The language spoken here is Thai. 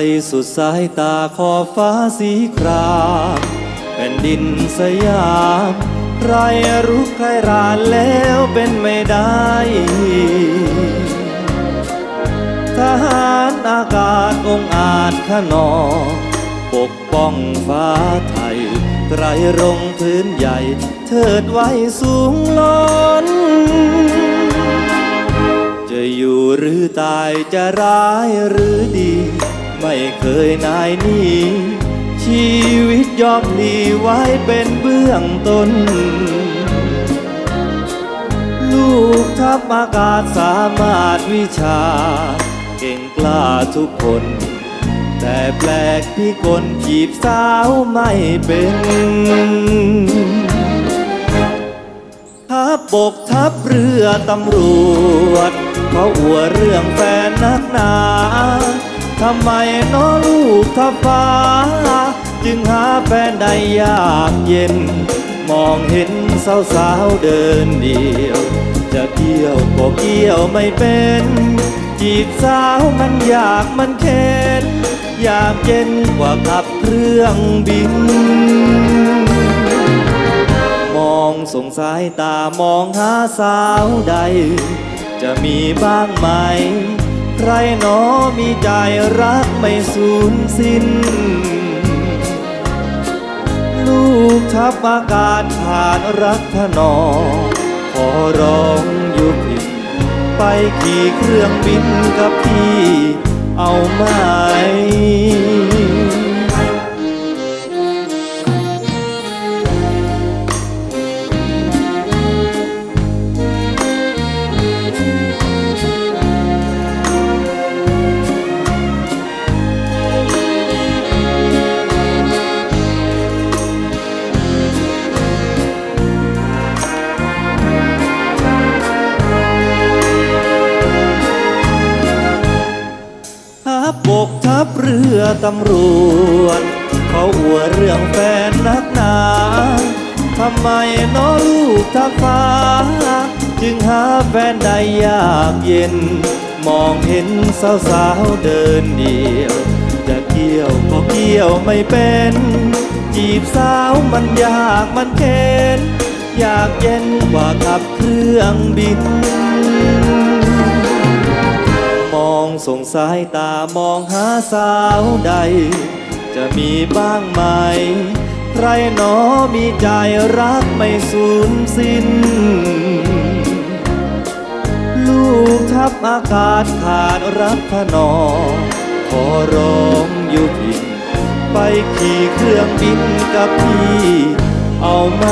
ลสุดสายตาขอบฟ้าสีครามแผ่นดินสยามใครรู้ใครรานแล้วเป็นไม่ได้ ทหารอากาศองอาจขนองปกป้องฟ้าไทยไตรรงพื้นใหญ่ เทิดไว้สูงล้น จะอยู่หรือตายจะร้ายหรือดี ไม่เคยนายหนี้ชีวิตยอมพลีไว้เป็นเบื้องต้น ลูกทัพอากาศสามารถวิชา เก่งกล้าทุกคน แต่แปลกพี่คนจีบสาวไม่เป็นทัพบกทัพเรือตำรวจเขาอวดเรื่องแฟนนักหนา ทำไมน้อลูกทัพฟ้า จึงหาแฟนได้ยากเย็น มองเห็นสาวสาวเดินเดียว จะเกี่ยวก็เกี่ยวไม่เป็น จีบสาวมันยากมันเข็นยากเย็นกว่าขับเครื่องบิน มองสงสายตามองหาสาวใด จะมีบ้างไหม ใครหนอมีใจรักไม่สูญสิ้น ลูกทับอากาศผ่านรักถนอ ขอร้องหยุดพินไปขี่เครื่องบินกับพี่เอาไหม กทัพเรือตำรวจเขาอวดเรื่องแฟนนักหนาทำไมน้อลูกทัพฟ้า จึงหาแฟนได้ยากเย็น มองเห็นสาวสาวเดินเดียว จะเกี่ยวก็เกี่ยวไม่เป็น จีบสาวมันยากมันเข็นอยากเย็นกว่าขับเครื่องบิน ส่งสายตามองหาสาวใด จะมีบ้างไหม ใครหนอมีใจรักไม่สูญสิ้น ลูกทัพอากาศขาดรักถนอ ขอร้องอยู่พินไปขี่เครื่องบินกับพี่ เอาไหม